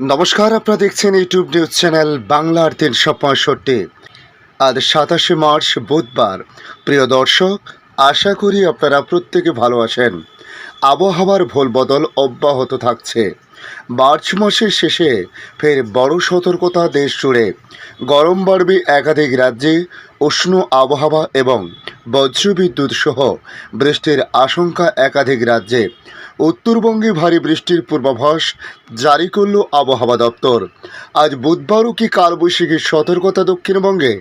নমস্কার, আপনারা দেখছেন ইউটিউব নিউজ চ্যানেল বাংলার তিনশো পঁয়ষট্টি। আজ সাতাশে মার্চ, বুধবার। প্রিয় দর্শক, আশা করি আপনারা প্রত্যেকে ভালো আছেন। আবহাওয়ার ভোল বদল অব্যাহত থাকছে। মার্চ মাসের শেষে ফের বড় সতর্কতা দেশ জুড়ে। গরম বাড়বে একাধিক রাজ্যে উষ্ণ আবহাওয়া এবং বজ্রবিদ্যুৎ সহ বৃষ্টির আশঙ্কা একাধিক রাজ্যে। উত্তরবঙ্গে ভারী বৃষ্টির পূর্বাভাস জারি করল আবহাওয়া দপ্তর। আজ বুধবারও কি কালবৈশাখীর সতর্কতা দক্ষিণবঙ্গে?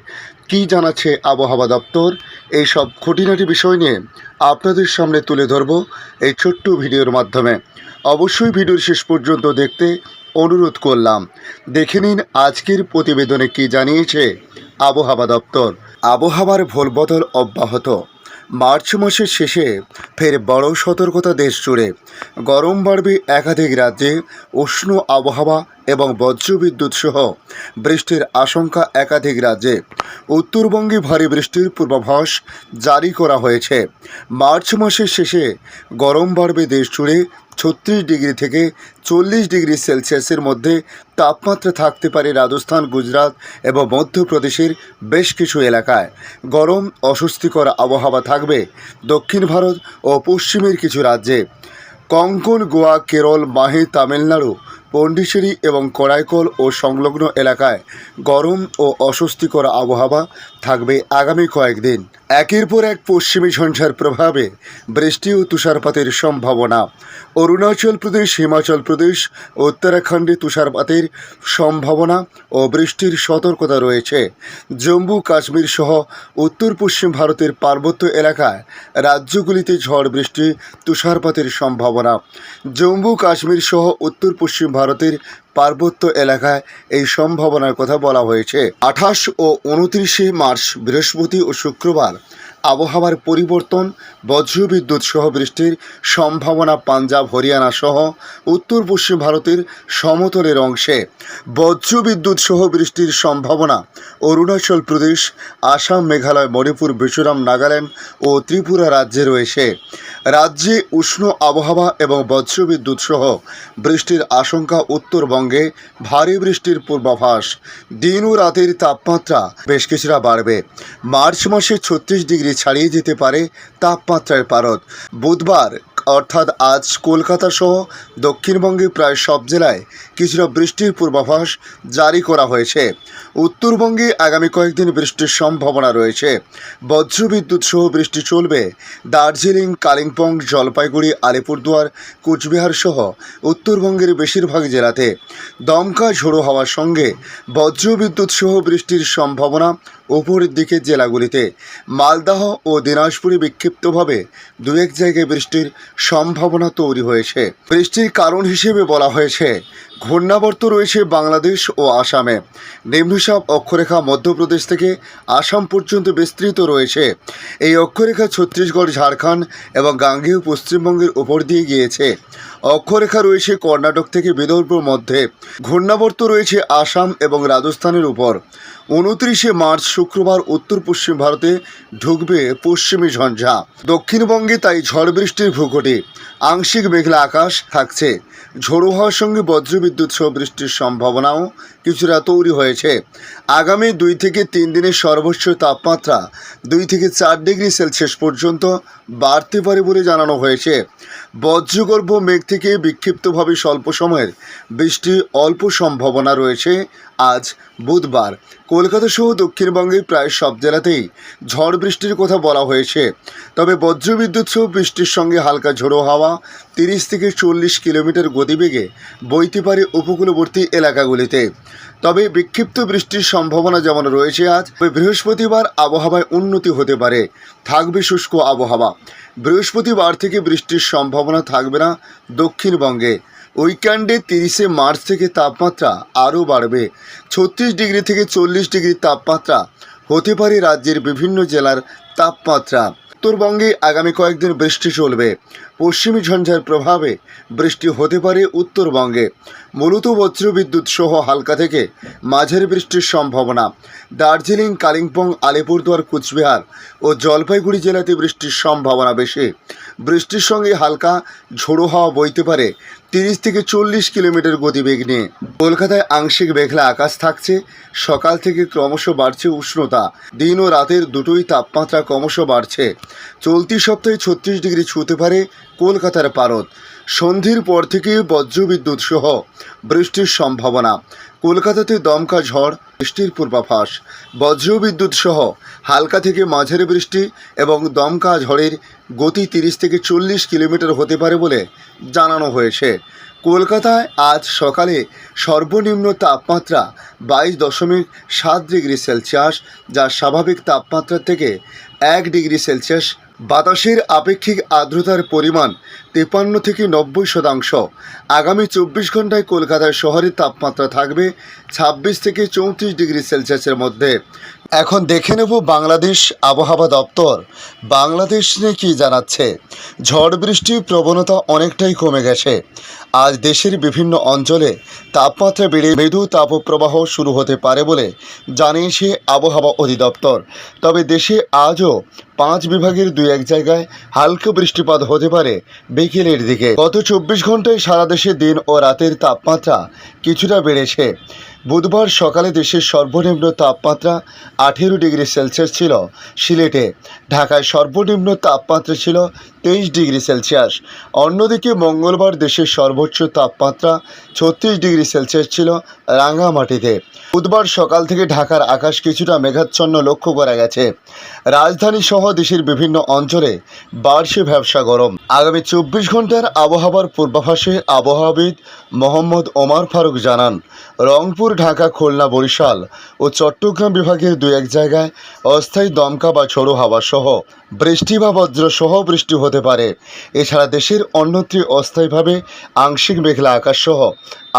কি জানাচ্ছে আবহাওয়া দপ্তর? এইসব খুঁটিনাটি বিষয় নিয়ে আপনাদের সামনে তুলে ধরব এই ছোট্ট ভিডিওর মাধ্যমে। অবশ্যই ভিডিওর শেষ পর্যন্ত দেখতে অনুরোধ করলাম। দেখে নিন আজকের প্রতিবেদনে কি জানিয়েছে আবহাওয়া দপ্তর। আবহাওয়ার ভোলবদল অব্যাহত। মার্চ মাসের শেষে ফের বড় সতর্কতা দেশ জুড়ে। গরম বাড়বে একাধিক রাজ্যে। উষ্ণ আবহাওয়া এবং বজ্রবিদ্যুৎ সহ বৃষ্টির আশঙ্কা একাধিক রাজ্যে। উত্তরবঙ্গে ভারী বৃষ্টির পূর্বাভাস জারি করা হয়েছে। মার্চ মাসের শেষে গরম বাড়বে দেশ জুড়ে ছত্রিশ ডিগ্রি থেকে চল্লিশ ডিগ্রি সেলসিয়াসের মধ্যে। তাপমাত্রা থাকতে পারে রাজস্থান, গুজরাট এবং মধ্যপ্রদেশের বেশ কিছু এলাকায়। গরম, অস্বস্তিকর আবহাওয়া থাকবে দক্ষিণ ভারত ও পশ্চিমের কিছু রাজ্যে। কঙ্কন, গোয়া, কেরল, মাহে, তামিলনাড়ু পন্ডিচেরি এবং কড়াইকল ও সংলগ্ন এলাকায় গরম ও অস্বস্তিকর আবহাওয়া থাকবে আগামী কয়েকদিন। একের পর এক পশ্চিমী ঝঞ্ঝার প্রভাবে বৃষ্টি ও তুষারপাতের সম্ভাবনা। অরুণাচল প্রদেশ, হিমাচল প্রদেশ, উত্তরাখণ্ডে তুষারপাতের সম্ভাবনা ও বৃষ্টির সতর্কতা রয়েছে। জম্মু, কাশ্মীর সহ উত্তর পশ্চিম ভারতের পার্বত্য এলাকায় রাজ্যগুলিতে ঝড়, বৃষ্টি, তুষারপাতের সম্ভাবনা। জম্মু, কাশ্মীর সহ উত্তর পশ্চিম ভারতের পার্বত্য এলাকায় এই সম্ভাবনার কথা বলা হয়েছে। আঠাশ ও উনত্রিশে মার্চ বৃহস্পতি ও শুক্রবার আবহাওয়ার পরিবর্তন বজ্রবিদ্যুৎ সহ বৃষ্টির সম্ভাবনা পাঞ্জাব, হরিয়ানা সহ উত্তর পশ্চিম ভারতের সমতলের অংশে। বজ্রবিদ্যুৎ সহ বৃষ্টির সম্ভাবনা অরুণাচল প্রদেশ, আসাম, মেঘালয়, মণিপুর, মিজোরাম, নাগাল্যান্ড ও ত্রিপুরা রাজ্যে রয়েছে। রাজ্যে উষ্ণ আবহাওয়া এবং বজ্রবিদ্যুৎ সহ বৃষ্টির আশঙ্কা উত্তরবঙ্গে ভারী বৃষ্টির পূর্বাভাস। দিন ও রাতের তাপমাত্রা বেশ কিছুটা বাড়বে। মার্চ মাসে ছত্রিশ ডিগ্রি ছাড়িয়ে যেতে পারে তাপমাত্রার পারদ। বুধবার, অর্থাৎ আজ কলকাতা সহ দক্ষিণবঙ্গে প্রায় সব জেলায় কিছুটা বৃষ্টির পূর্বাভাস জারি করা হয়েছে। উত্তরবঙ্গে আগামী কয়েকদিন বৃষ্টির সম্ভাবনা রয়েছে। বজ্রবিদ্যুৎ সহ বৃষ্টি চলবে। দার্জিলিং, কালিম্পং, জলপাইগুড়ি, আলিপুরদুয়ার, কুচবিহার সহ উত্তরবঙ্গের বেশিরভাগ জেলাতে দমকা ঝোড়ো হওয়ার সঙ্গে বজ্রবিদ্যুৎ সহ বৃষ্টির সম্ভাবনা উপরের দিকের জেলাগুলিতে মালদাহ ও দিনাজপুরে বিক্ষিপ্তভাবে দু এক জায়গায় বৃষ্টির সম্ভাবনা তৈরি হয়েছে। বৃষ্টির কারণ হিসেবে বলা হয়েছে ঘূর্ণাবর্ত রয়েছে বাংলাদেশ ও আসামে। নিম্নচাপ অক্ষরেখা মধ্যপ্রদেশ থেকে আসাম পর্যন্ত বিস্তৃত রয়েছে। এই অক্ষরেখা ছত্তিশগড়, ঝাড়খণ্ড এবং গাঙ্গেয় পশ্চিমবঙ্গের উপর দিয়ে গিয়েছে। অক্ষরেখা রয়েছে কর্ণাটক থেকে বিদর্ভর মধ্যে। ঘূর্ণাবর্ত রয়েছে আসাম এবং রাজস্থানের উপর। উনত্রিশে মার্চ শুক্রবার উত্তর পশ্চিম ভারতে ঢুকবে পশ্চিমী ঝঞ্ঝা। দক্ষিণবঙ্গে তাই ঝড় বৃষ্টির ভূঘটে আংশিক মেঘলা আকাশ থাকছে। ঝোড়ো হওয়ার সঙ্গে বজ্রবিদ্যুৎ সহ বৃষ্টির সম্ভাবনাও কিছুটা তৈরি হয়েছে। আগামী দুই থেকে তিন দিনের সর্বোচ্চ তাপমাত্রা দুই থেকে চার ডিগ্রি সেলসিয়াস পর্যন্ত বাড়তে পারে বলে জানানো হয়েছে। বজ্রগর্ভ মেঘ থেকে বিক্ষিপ্তভাবে স্বল্প সময়ের বৃষ্টির অল্প সম্ভাবনা রয়েছে আজ বুধবার। কলকাতা সহ দক্ষিণবঙ্গের প্রায় সব জেলাতেই ঝড় বৃষ্টির কথা বলা হয়েছে। তবে বজ্রবিদ্যুৎ সহ বৃষ্টির সঙ্গে হালকা ঝোড়ো হাওয়া তিরিশ থেকে চল্লিশ কিলোমিটার গতিবেগে বইতে পারে উপকূলবর্তী এলাকাগুলিতে। তবে বিক্ষিপ্ত বৃষ্টির সম্ভাবনা যেমন রয়েছে আজ, তবে বৃহস্পতিবার আবহাওয়ায় উন্নতি হতে পারে। থাকবে শুষ্ক আবহাওয়া। বৃহস্পতিবার থেকে বৃষ্টির সম্ভাবনা থাকবে না দক্ষিণবঙ্গে। উইকেন্ডে তিরিশে মার্চ থেকে তাপমাত্রা আরও বাড়বে। ছত্রিশ ডিগ্রি থেকে চল্লিশ ডিগ্রি তাপমাত্রা হতে পারে রাজ্যের বিভিন্ন জেলার তাপমাত্রা। উত্তরবঙ্গে আগামী কয়েকদিন বৃষ্টি চলবে। পশ্চিমী ঝঞ্ঝার প্রভাবে বৃষ্টি হতে পারে উত্তরবঙ্গে। মূলত বজ্রবিদ্যুৎ সহ হালকা থেকে মাঝের বৃষ্টির সম্ভাবনা। দার্জিলিং, কালিম্পং, আলিপুরদুয়ার, কুচবিহার ও জলপাইগুড়ি জেলাতে বৃষ্টির সম্ভাবনা বেশি। বৃষ্টির সঙ্গে হালকা ঝোড়ো হাওয়া বইতে পারে তিরিশ থেকে চল্লিশ কিলোমিটার গতিবেগ নিয়ে। কলকাতায় আংশিক মেঘলা আকাশ থাকছে। সকাল থেকে ক্রমশ বাড়ছে উষ্ণতা। দিন ও রাতের দুটোই তাপমাত্রা ক্রমশ বাড়ছে। চলতি সপ্তাহে ছত্রিশ ডিগ্রি ছুঁতে পারে কলকাতার পারদ। সন্ধির পর থেকে বজ্রবিদ্যুৎ সহ বৃষ্টির সম্ভাবনা। কলকাতাতে দমকা ঝড়, বৃষ্টির পূর্বাভাস। বজ্রবিদ্যুৎ সহ হালকা থেকে মাঝের বৃষ্টি এবং দমকা ঝড়ের গতি তিরিশ থেকে চল্লিশ কিলোমিটার হতে পারে বলে জানানো হয়েছে। কলকাতায় আজ সকালে সর্বনিম্ন তাপমাত্রা বাইশ দশমিক সাত ডিগ্রি সেলসিয়াস, যা স্বাভাবিক তাপমাত্রা থেকে এক ডিগ্রি সেলসিয়াস বাতাসের আপেক্ষিক আর্দ্রতার পরিমাণ তেপান্ন থেকে নব্বই শতাংশ। আগামী চব্বিশ ঘন্টায় কলকাতার শহরের তাপমাত্রা থাকবে ছাব্বিশ থেকে চৌত্রিশ ডিগ্রি সেলসিয়াসের মধ্যে। এখন দেখে নেব বাংলাদেশ আবহাওয়া দপ্তর। বাংলাদেশ নিয়ে কী জানাচ্ছে? ঝড় বৃষ্টির প্রবণতা অনেকটাই কমে গেছে। আজ দেশের বিভিন্ন অঞ্চলে তাপমাত্রা বেড়ে মৃদু তাপপ্রবাহ শুরু হতে পারে বলে জানিয়েছে আবহাওয়া অধিদপ্তর। তবে দেশে আজও পাঁচ বিভাগের দুই এক জায়গায় হালকা বৃষ্টিপাত হতে পারে। বিকেলের দিকে। গত চব্বিশ ঘন্টায় সারা দেশে দিন ও রাতের তাপমাত্রা কিছুটা বেড়েছে। বুধবার সকালে দেশের সর্বনিম্ন তাপমাত্রা আঠেরো ডিগ্রি সেলসিয়াস ছিল সিলেটে। ঢাকায় সর্বনিম্ন তাপমাত্রা ছিল তেইশ ডিগ্রি সেলসিয়াস। অন্যদিকে মঙ্গলবার দেশের সর্বোচ্চ তাপমাত্রা ছত্রিশ ডিগ্রি সেলসিয়াস ছিল রাঙ্গামাটিতে। বুধবার সকাল থেকে ঢাকার আকাশ কিছুটা মেঘাচ্ছন্ন লক্ষ্য করা গেছে। রাজধানী সহ দেশের বিভিন্ন অঞ্চলে বাড়ছে ব্যবসা গরম। আগামী চব্বিশ ঘণ্টার আবহাওয়ার পূর্বাভাসে আবহাওয়াবিদ মোহাম্মদ ওমার ফারুক জানান, রংপুর, ঢাকা, খুলনা, বরিশাল ও চট্টগ্রাম বিভাগের দু এক জায়গায় অস্থায়ী দমকা বা ঝোড়ো হাওয়া সহ বৃষ্টি বা বজ্র সহ বৃষ্টি হতে পারে। এছাড়া দেশের অন্যত্রী অস্থায়ীভাবে আংশিক মেঘলা আকাশ সহ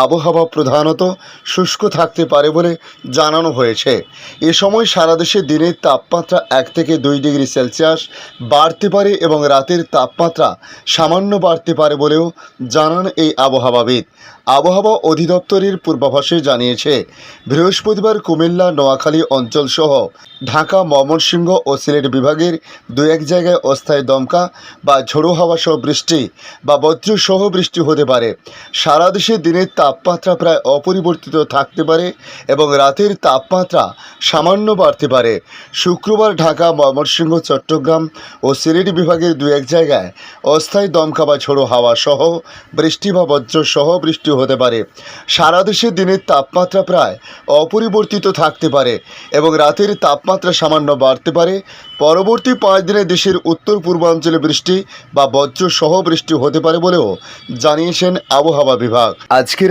আবহাওয়া প্রধানত শুষ্ক থাকতে পারে বলে জানানো হয়েছে। এ সময় সারা দেশে দিনের তাপমাত্রা এক থেকে দুই ডিগ্রি সেলসিয়াস বাড়তে পারে এবং রাতের তাপমাত্রা সামান্য বাড়তে পারে বলেও জানান এই আবহাওয়াবিদ। আবহাওয়া অধিদপ্তরের পূর্বাভাসে জানিয়েছে, বৃহস্পতিবার কুমিল্লা, নোয়াখালী অঞ্চলসহ ঢাকা, ময়মনসিংহ ও সিলেট বিভাগের দু এক জায়গায় অস্থায়ী দমকা বা ঝোড়ো হাওয়া সহ বৃষ্টি বা বজ্র সহ বৃষ্টি হতে পারে। সারা দেশে দিনের তাপমাত্রা প্রায় অপরিবর্তিত থাকতে পারে এবং রাতের তাপমাত্রা সামান্য বাড়তে পারে। শুক্রবার ঢাকা, ময়মনসিংহ, চট্টগ্রাম ও সিলেট বিভাগের দু এক জায়গায় অস্থায়ী দমকা বা ঝোড়ো হাওয়া সহ বৃষ্টি বা বজ্র সহ বৃষ্টি হতে পারে। সারা দেশে দিনের তাপমাত্রা প্রায় অপরিবর্তিত থাকতে পারে এবং রাতের তাপমাত্রা সামান্য বাড়তে পারে। পরবর্তী পাঁচ দিনে দেশের উত্তর পূর্বাঞ্চলে বৃষ্টি বা বজ্র সহ বৃষ্টি হতে পারে বলেও জানিয়েছেন আবহাওয়া বিভাগ। আজকের